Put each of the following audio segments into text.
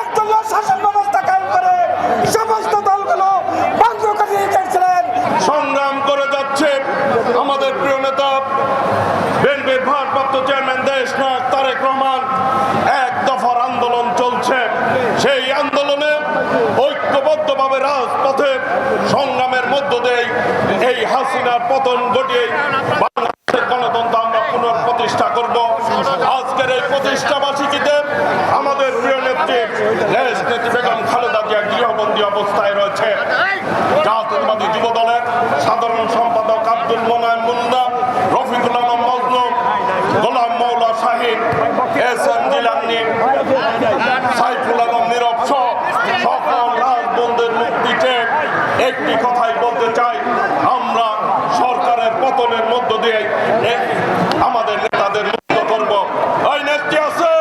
একদলীয় শাসন ব্যবস্থা কায়েম করে সমস্ত করে সংগ্রাম করে যাচ্ছে আমাদের প্রিয় নেতা, বিএনপির ভারপ্রাপ্ত চেয়ারম্যান দেশ তারেক রহমান। এক দফার আন্দোলন চলছে। সেই আন্দোলনে ঐক্যবদ্ধভাবে রাজপথে সংগ্রামের মধ্য দিয়ে এই হাসিনার পতন ঘটিয়ে বেগম খালেদা জিয়া গৃহবন্দী অবস্থায় রয়েছে। জাতীয়তাবাদী যুব দলের সাধারণ সম্পাদক আব্দুল মোনায়ন মুন্না রফিকুল আলম মজলুম গোলাম মৌলা শাহিদ এস এম জিলানি, সাইফুল আলম নিরব সকল রাজবন্ধের মুক্তিতে একটি কথাই বলতে চাই আমরা সরকারের পতনের মধ্য দিয়ে এ- আমাদের নেতাদের মুক্ত করব ওই নেত্রী আছে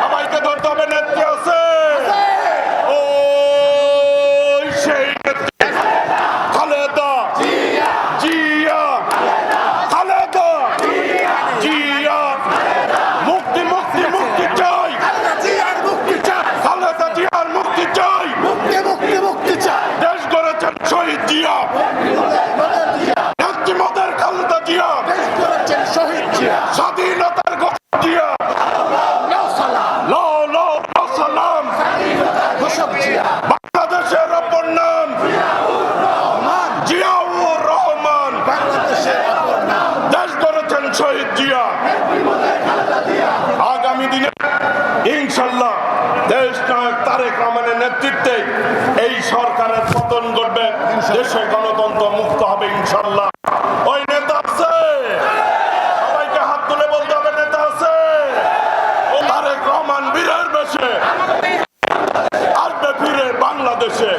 সবাইকে ধরতে হবে নেত্রী আছে ওই সেই নেত্রী খালেদা জিয়া খালেদা জিয়া মুক্তি মুক্তি মুক্তি চাই জিয়ার মুক্তি চাই খালেদা জিয়ার মুক্তি চাই মুক্তি মুক্তি মুক্তি চাই দেশ গড়েছেন শহীদ মদের খালেদা জিয়া। করেছেন শহীদ জিয়া। স্বাধীনতার ঘোষক জিয়া। নাও সালাম। লো লো লো সালাম। ঘোষক জিয়া। বাংলাদেশের অপর নাম। জিয়াউর রহমান। বাংলাদেশের অপর নাম। দেশ গড়েছেন শহীদ জিয়া। আগামী দিনে ইনশাল্লাহ দেশ নেতৃত্বে এই সরকারের পতন ঘটবে। দেশে গণতন্ত্র মুক্ত হবে ইনশাল্লাহ ওই নেতা আছে। সবাইকে হাত তুলে বলতে হবে, নেতা আছে। রহমান বাংলাদেশে।